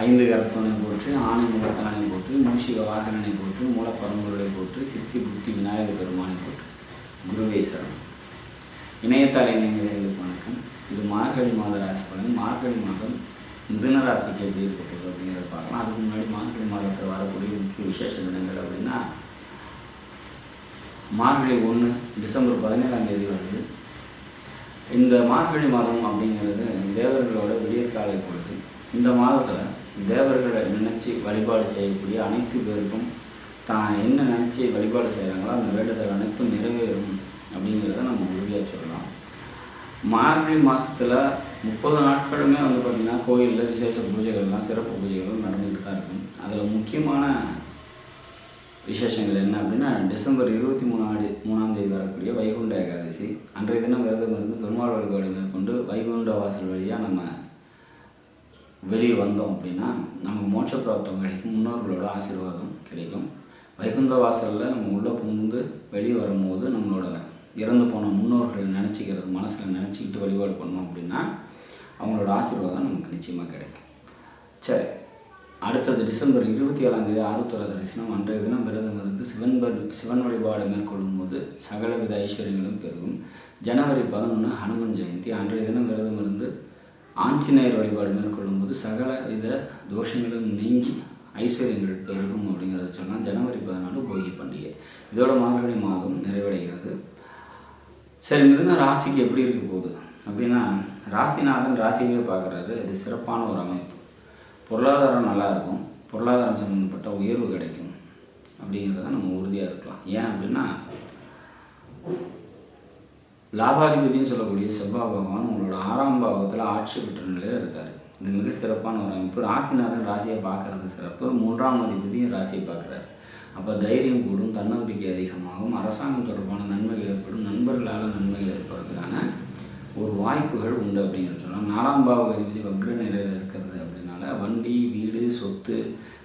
ஐந்து கரத்தவனை போற்று ஆணை முகத்தனை போற்று மூஷிக வாகனனை போற்று மூலப்பரம்பொருளை போற்று சித்தி புத்தி விநாயக பெருமானை போற்று. குருவேஸ்வரம் சரணம் இணையங்களுக்கு வணக்கம். இது மார்கழி மாத ராசி பலன். மார்கழி மாதம் மிதுன ராசிக்கு எப்படி இருக்கப்படுது அப்படிங்கிறத பார்க்கலாம். அதுக்கு முன்னாடி மார்கழி மாதத்தில் வரக்கூடிய முக்கிய விசேஷ தினங்கள் அப்படின்னா மார்கழி ஒன்று டிசம்பர் பதினேழாம் தேதி வருது. இந்த மார்கழி மாதம் அப்படிங்கிறது தேவர்களோட விடியற்காலை பொழுது. இந்த மாதத்தில் தேவர்களை நினச்சி வழிபாடு செய்யக்கூடிய அனைத்து பேருக்கும் தான் என்ன நினச்சி வழிபாடு செய்கிறாங்களோ அந்த வேண்டுதல் அனைத்தும் நிறைவேறும் அப்படிங்கிறத நம்ம உறுதியாக சொல்லலாம். மார்கழி மாதத்தில் முப்பது நாட்களுமே வந்து பார்த்திங்கன்னா கோயிலில் விசேஷ பூஜைகள்லாம் சிறப்பு பூஜைகளும் நடந்துகிட்டு தான் இருக்கும். அதில் முக்கியமான விசேஷங்கள் என்ன அப்படின்னா டிசம்பர் இருபத்தி மூணாடி மூணாம் தேதி வரக்கூடிய வைகுண்ட ஏகாதசி. அன்றைய தினம் விரதம் இருந்து பெருமாள் வழிபாடு மேற்கொண்டு வைகுண்ட வாசல் வழியாக நம்ம வெளியே வந்தோம் அப்படின்னா நமக்கு மோட்ச பிராப்தம் கிடைக்கும் முன்னோர்களோட ஆசீர்வாதம் கிடைக்கும். வைகுந்த வாசலில் நம்ம உள்ளே புகுந்து வெளியே வரும்போது நம்மளோட இறந்து போன முன்னோர்கள் நினச்சிக்கிறது மனசில் நினச்சிக்கிட்டு வழிபாடு பண்ணோம் அப்படின்னா அவங்களோட ஆசீர்வாதம் நமக்கு நிச்சயமாக கிடைக்கும். சரி அடுத்தது டிசம்பர் இருபத்தி ஏழாம் தேதி ஆறுத்தொலை தரிசனம். அன்றைய தினம் விரதம் இருந்து சிவன் சிவன் வழிபாடு மேற்கொள்ளும் போது சகலவித ஐஸ்வர்யங்களும் பெருகும். ஜனவரி பதினொன்று ஹனுமன் ஜெயந்தி. அன்றைய தினம் விரதம் இருந்து ஆஞ்சநேயர் வழிபாடு மேற்கொள்ளும் சகல வித தோஷங்களும் நீங்கி ஐஸ்வர்யங்கள் பெருகும் அப்படிங்கிறத சொன்னால் ஜனவரி பதினாலு போகி பண்டிகை. இதோட மார்கழி மாதம் நிறைவடைகிறது. சரி மிதுன ராசிக்கு எப்படி இருக்க போகுது? அப்படின்னா ராசிநாதன் ராசியவே பார்க்குறது இது சிறப்பான ஒரு அமைப்பு. பொருளாதாரம் நல்லா இருக்கும். பொருளாதாரம் சம்மந்தப்பட்ட உயர்வு கிடைக்கும். அப்படிங்கிறத நம்ம உறுதியாக இருக்கலாம். ஏன் அப்படின்னா லாபாதிபதினு சொல்லக்கூடிய செவ்வாய் பகவான் உங்களோட ஆறாம் பாவத்தில் ஆட்சி பெற்ற நிலையில் இருக்கார். இது மிக சிறப்பான ஒரு அமைப்பு. ராசிநாதன் ராசியை பார்க்கறது சிறப்பு. மூன்றாம் அதிபதியும் ராசியை பார்க்குறாரு. அப்போ தைரியம் கூடும் தன்னம்பிக்கை அதிகமாகும் அரசாங்கம் தொடர்பான நன்மைகள் ஏற்படும் நண்பர்களால் நன்மைகள் ஏற்படுறதுக்கான ஒரு வாய்ப்புகள் உண்டு அப்படிங்கிற சொன்னால் நாலாம் பாவ அதிபதி வக்ர நிலையில் இருக்கிறது அப்படின்னால வண்டி வீடு சொத்து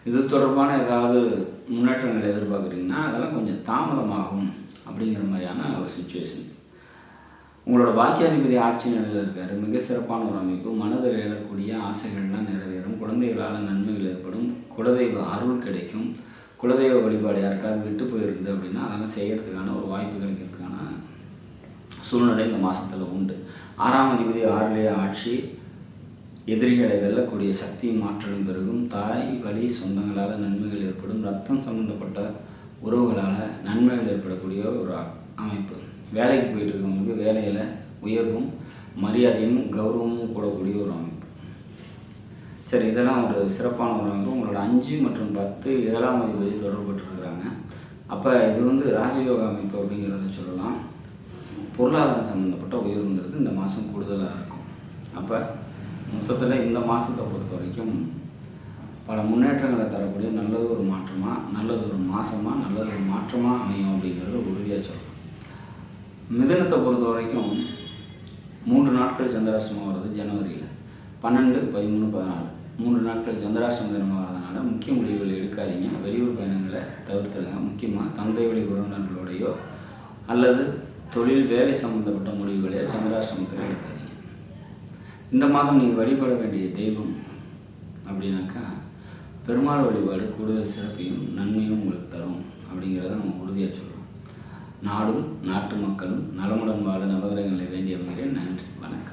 இது தொடர்பான ஏதாவது முன்னேற்றங்கள் எதிர்பார்க்குறீங்கன்னா அதெல்லாம் கொஞ்சம் தாமதமாகும் அப்படிங்கிற மாதிரியான ஒரு சுச்சுவேஷன்ஸ் உங்களோட பாக்கியாதிபதி ஆட்சி நிலையில் இருக்காரு. மிக சிறப்பான ஒரு அமைப்பு. மனதில் ஆசைகள்லாம் நிறைவேறும். குழந்தைகளால் நன்மைகள் ஏற்படும். குலதெய்வ அருள் கிடைக்கும். குலதெய்வ வழிபாடு யாருக்காவது விட்டு போயிருக்குது அப்படின்னா அதெல்லாம் செய்கிறதுக்கான ஒரு வாய்ப்பு கிடைக்கிறதுக்கான சூழ்நிலை இந்த மாதத்தில் உண்டு. ஆறாம் அதிபதி ஆறிலே ஆட்சி எதிரிகளை வெல்லக்கூடிய சக்தி மாற்றலும் பெருகும். தாய் வழி சொந்தங்களால் நன்மைகள் ஏற்படும். ரத்தம் சம்பந்தப்பட்ட உறவுகளால் நன்மைகள் ஏற்படக்கூடிய ஒரு அமைப்பு. வேலைக்கு போயிட்டு இருக்கவங்களுக்கு வேலையில் உயர்வும் மரியாதையும் கௌரவமும் கூடக்கூடிய ஒரு சரி இதெல்லாம் ஒரு சிறப்பான ஒரு அமைப்பு உங்களோட அஞ்சு மற்றும் பத்து ஏழாம் அதிபதி தொடர்புபட்டுருக்குறாங்க. அப்போ இது வந்து ராஜயோக அமைப்பு அப்படிங்கிறத சொல்லலாம். பொருளாதாரம் சம்மந்தப்பட்ட உயர்வுங்கிறது இந்த மாதம் கூடுதலாக இருக்கும். அப்போ மொத்தத்தில் இந்த மாதத்தை பொறுத்த வரைக்கும் பல முன்னேற்றங்களை தரக்கூடிய நல்லது ஒரு மாற்றமாக நல்லது ஒரு மாதமாக நல்லது ஒரு மாற்றமாக அமையும் அப்படிங்கிறது உறுதியாக சொல்லலாம். மிதனத்தை பொறுத்த வரைக்கும் மூன்று நாட்கள் சந்திராசிரமம் வருது ஜனவரியில். பன்னெண்டு பதிமூணு பதினாலு. மூன்று நாட்கள் சந்திராசிரம தினமாக வரதுனால முக்கிய முடிவுகள் எடுக்காதீங்க. வெளியூர் பயணங்களை தவிர்த்துடுங்க முக்கியமாக தந்தை வழி உறவினர்களோடையோ அல்லது தொழில் வேலை சம்பந்தப்பட்ட முடிவுகளையோ சந்திராசிரமத்தில் எடுக்காதீங்க. இந்த மாதம் நீங்கள் வழிபட வேண்டிய தெய்வம் அப்படின்னாக்கா பெருமாள் வழிபாடு கூடுதல் சிறப்பையும் நன்மையும் உங்களுக்கு தரும் அப்படிங்கிறத நம்ம உறுதியாக சொல்லுவோம் நாடும் நாட்டு மக்களும் நலமுடன் வாழ நவகிரகங்களை வேண்டிய அமைகிறேன் நன்றி. வணக்கம்.